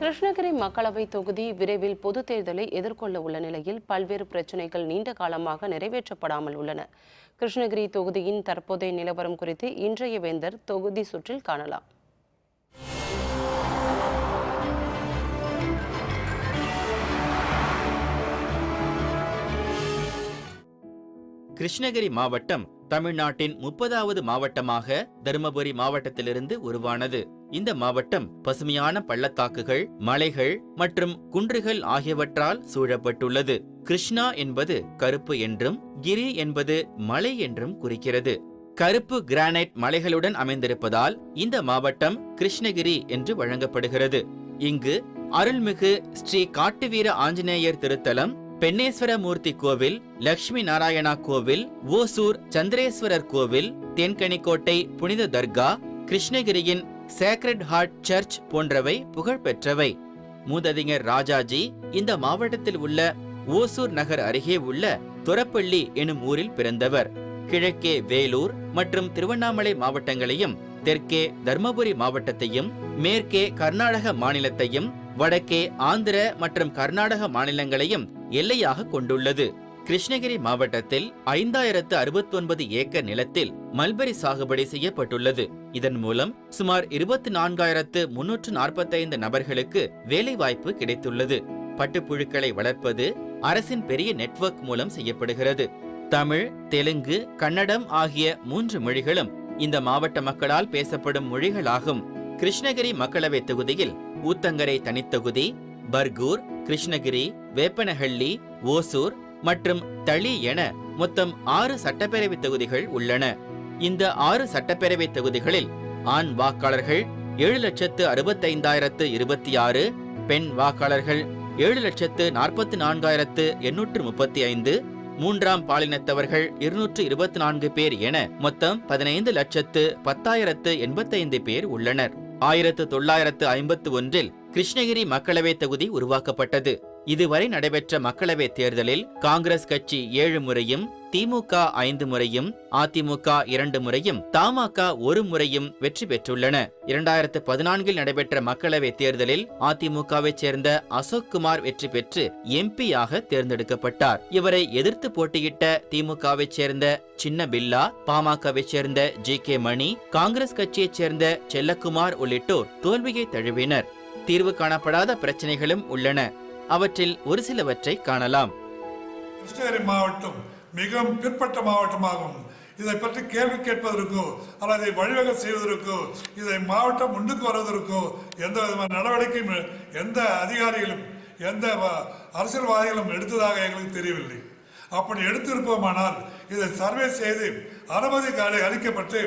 கிருஷ்ணகிரி மக்களவை தொகுதி விரைவில் பொதுத் தேர்தலை எதிர்கொள்ள உள்ள நிலையில் பல்வேறு பிரச்சினைகள் நீண்ட காலமாக நிறைவேற்றப்படாமல் உள்ளன. கிருஷ்ணகிரி தொகுதியின் தற்போதைய நிலவரம் குறித்து இன்றைய வேந்தர் தொகுதி சுற்றில் காணலாம். கிருஷ்ணகிரி மாவட்டம் தமிழ்நாட்டின் முப்பதாவது மாவட்டமாக தருமபுரி மாவட்டத்திலிருந்து உருவானது. இந்த மாவட்டம் பசுமையான பள்ளத்தாக்குகள் மலைகள் மற்றும் குன்றுகள் ஆகியவற்றால் சூழப்பட்டுள்ளது. கிருஷ்ணா என்பது கருப்பு என்றும் கிரி என்பது மலை என்றும் குறிக்கிறது. கருப்பு கிரானைட் மலைகளுடன் அமைந்திருப்பதால் இந்த மாவட்டம் கிருஷ்ணகிரி என்று வழங்கப்படுகிறது. இங்கு அருள்மிகு ஸ்ரீ காட்டுவீர ஆஞ்சநேயர் திருத்தலம் பெண்ணேஸ்வரமூர்த்தி கோவில் லக்ஷ்மி நாராயணா கோவில் ஓசூர் சந்திரேஸ்வரர் கோவில் தென்கனிக்கோட்டை புனித தர்கா கிருஷ்ணகிரியின் சேக்ரட் ஹார்ட் சர்ச் போன்றவை புகழ்பெற்றவை. மூதறிஞர் ராஜாஜி இந்த மாவட்டத்தில் உள்ள ஓசூர் நகர் அருகே உள்ள துரப்பள்ளி எனும் ஊரில் பிறந்தவர். கிழக்கே வேலூர் மற்றும் திருவண்ணாமலை மாவட்டங்களையும் தெற்கே தர்மபுரி மாவட்டத்தையும் மேற்கே கர்நாடக மாநிலத்தையும் வடக்கே ஆந்திர மற்றும் கர்நாடக மாநிலங்களையும் எல்லையாக கொண்டுள்ளது. கிருஷ்ணகிரி மாவட்டத்தில் ஐந்தாயிரத்து அறுபத்தி ஒன்பது ஏக்கர் நிலத்தில் மல்பெரி சாகுபடி செய்யப்பட்டுள்ளது. இதன் மூலம் சுமார் இருபத்தி நான்காயிரத்து முன்னூற்று நாற்பத்தைந்து நபர்களுக்கு வேலைவாய்ப்பு கிடைத்துள்ளது. பட்டுப்புழுக்களை வளர்ப்பது அரசின் பெரிய நெட்வொர்க் மூலம் செய்யப்படுகிறது. தமிழ் தெலுங்கு கன்னடம் ஆகிய மூன்று மொழிகளும் இந்த மாவட்ட மக்களால் பேசப்படும் மொழிகளாகும். கிருஷ்ணகிரி மக்களவைத் தொகுதியில் ஊத்தங்கரை தனித்தொகுதி பர்கூர் கிருஷ்ணகிரி வேப்பனஹள்ளி ஓசூர் மற்றும் தளி என மொத்தம் ஆறு சட்டப்பேரவை தொகுதிகள் உள்ளன. இந்த ஆறு சட்டப்பேரவை தொகுதிகளில் ஆண் வாக்காளர்கள் ஏழு லட்சத்து அறுபத்தைந்தாயிரத்து இருபத்தி ஆறு பெண் வாக்காளர்கள் ஏழு லட்சத்து நாற்பத்தி நான்காயிரத்து எண்ணூற்று முப்பத்தி ஐந்து மூன்றாம் பாலினத்தவர்கள் இருநூற்று இருபத்தி நான்கு பேர் என மொத்தம் பதினைந்து லட்சத்து பத்தாயிரத்து எண்பத்தைந்து பேர் உள்ளனர். ஆயிரத்து தொள்ளாயிரத்து ஐம்பத்து ஒன்றில் கிருஷ்ணகிரி மக்களவைத் தொகுதி உருவாக்கப்பட்டது. இதுவரை நடைபெற்ற மக்களவைத் தேர்தலில் காங்கிரஸ் கட்சி ஏழு முறையும் திமுக ஐந்து முறையும் அதிமுக இரண்டு முறையும் தமாக ஒரு முறையும் வெற்றி பெற்றுள்ளன. இரண்டாயிரத்து பதினான்கில் நடைபெற்ற மக்களவைத் தேர்தலில் அதிமுகவைச் சேர்ந்த அசோக் குமார் வெற்றி பெற்று எம்பியாக தேர்ந்தெடுக்கப்பட்டார். இவரை எதிர்த்து போட்டியிட்ட திமுகவைச் சேர்ந்த சின்ன பில்லா பாமகவைச் சேர்ந்த ஜி கே மணி காங்கிரஸ் கட்சியைச் சேர்ந்த செல்லக்குமார் உள்ளிட்டோர் தோல்வியை தழுவினர். தீர்வு காணப்படாத பிரச்சனைகளும் உள்ளன. அவற்றில் ஒரு சிலவற்றை காணலாம். கிருஷ்ணகிரி மாவட்டம் மிகவும் பிற்பட்ட மாவட்டமாகும். இதை பற்றி கேள்வி கேட்பதற்கோ அல்லது வழிவகை செய்வதற்கோ இதை மாவட்டம் முன்னுக்கு வருவதற்கோ எந்த விதமான நடவடிக்கையும் எந்த அதிகாரிகளும் எந்த அரசியல்வாதிகளும் எடுத்ததாக எங்களுக்கு தெரியவில்லை. அப்படி எடுத்திருப்போமானால் இதை சர்வே செய்து அனுமதி காலை அளிக்கப்பட்டு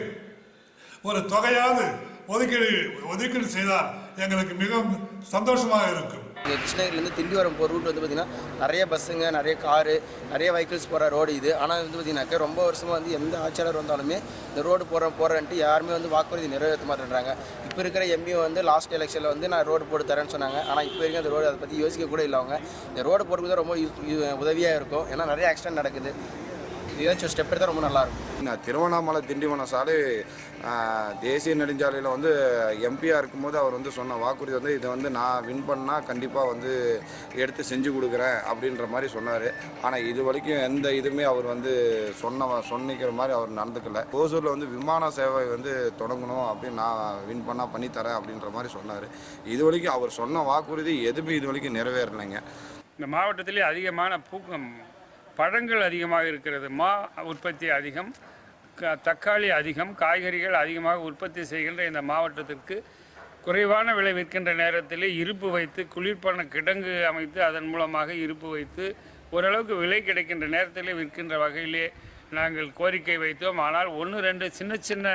ஒரு தொகையாவது ஒதுக்கீடு ஒதுக்கீடு செய்தால் எங்களுக்கு மிகவும் சந்தோஷமாக இருக்கும். இங்கே கிருஷ்ணகிரிலேருந்து திண்டிவரம் போகிற ரூட் வந்து பார்த்திங்கன்னா நிறைய பஸ்ஸுங்க நிறைய காரு நிறைய வெஹிக்கிள்ஸ் போகிற ரோடு இது. ஆனால் வந்து பார்த்திங்கனாக்கா ரொம்ப வருஷமாக வந்து எந்த ஆட்சியாளர் வந்தாலுமே இந்த ரோடு போகிற போகிறேன்ட்டு யாருமே வந்து வாக்குறுதி நிறைவேற்ற மாட்டேன்றாங்க. இப்போ இருக்கிற எம்பி வந்து லாஸ்ட் எலெக்ஷனில் வந்து நான் ரோடு போட்டு தரேன்னு சொன்னாங்க. ஆனால் இப்போ வரைக்கும் அந்த ரோடு அதை பற்றி யோசிக்க கூட இல்லை அவங்க. இந்த ரோடு போடுறது ரொம்ப உதவியாக இருக்கும். ஏன்னா நிறைய ஆக்சிடென்ட் நடக்குது. ஏதாச்சும் ஸ்டெப் எடுத்தால் ரொம்ப நல்லாயிருக்கும். நான் திருவண்ணாமலை திண்டிவனம் சாலை தேசிய நெடுஞ்சாலையில் வந்து எம்பியாக இருக்கும்போது அவர் வந்து சொன்ன வாக்குறுதி வந்து இதை வந்து நான் வின் பண்ணால் கண்டிப்பாக வந்து எடுத்து செஞ்சு கொடுக்குறேன் அப்படின்ற மாதிரி சொன்னார். ஆனால் இது வரைக்கும் எந்த இதுவுமே அவர் வந்து சொன்ன சொன்னிக்கிற மாதிரி அவர் நடந்துக்கல. ஓசூரில் வந்து விமான சேவை வந்து தொடங்கணும் அப்படின்னு நான் வின் பண்ணால் பண்ணித்தரேன் அப்படின்ற மாதிரி சொன்னார். இது வரைக்கும் அவர் சொன்ன வாக்குறுதி எதுவுமே இது வரைக்கும் நிறைவேறலைங்க. இந்த மாவட்டத்திலே அதிகமான பூக்கம் பழங்கள் அதிகமாக இருக்கிறது மா உற்பத்தி அதிகம் க- தக்காளி அதிகம் காய்கறிகள் அதிகமாக உற்பத்தி செய்கின்ற இந்த மாவட்டத்திற்கு குறைவான விலை விற்கின்ற நேரத்தில் இருப்பு வைத்து குளிர்பான கிடங்கு அமைத்து அதன் மூலமாக இருப்பு வைத்து ஓரளவுக்கு விலை கிடைக்கின்ற நேரத்திலே விற்கின்ற வகையிலே நாங்கள் கோரிக்கை வைத்தோம். ஆனால் ஒன்று ரெண்டு சின்ன சின்ன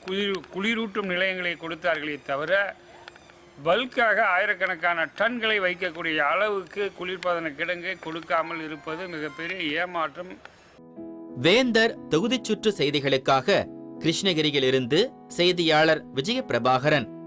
குளிர் குளிரூட்டும் நிலையங்களை கொடுத்தார்களே தவிர பல்காக ஆயிரக்கணக்கான டன்களை வைக்கக்கூடிய அளவுக்கு குளிர்பதன கிடங்கை கொடுக்காமல் இருப்பது மிகப்பெரிய ஏமாற்றம். வேந்தர் தொகுதிச் சுற்று செய்திகளுக்காக கிருஷ்ணகிரியிலிருந்து செய்தியாளர் விஜய பிரபாகரன்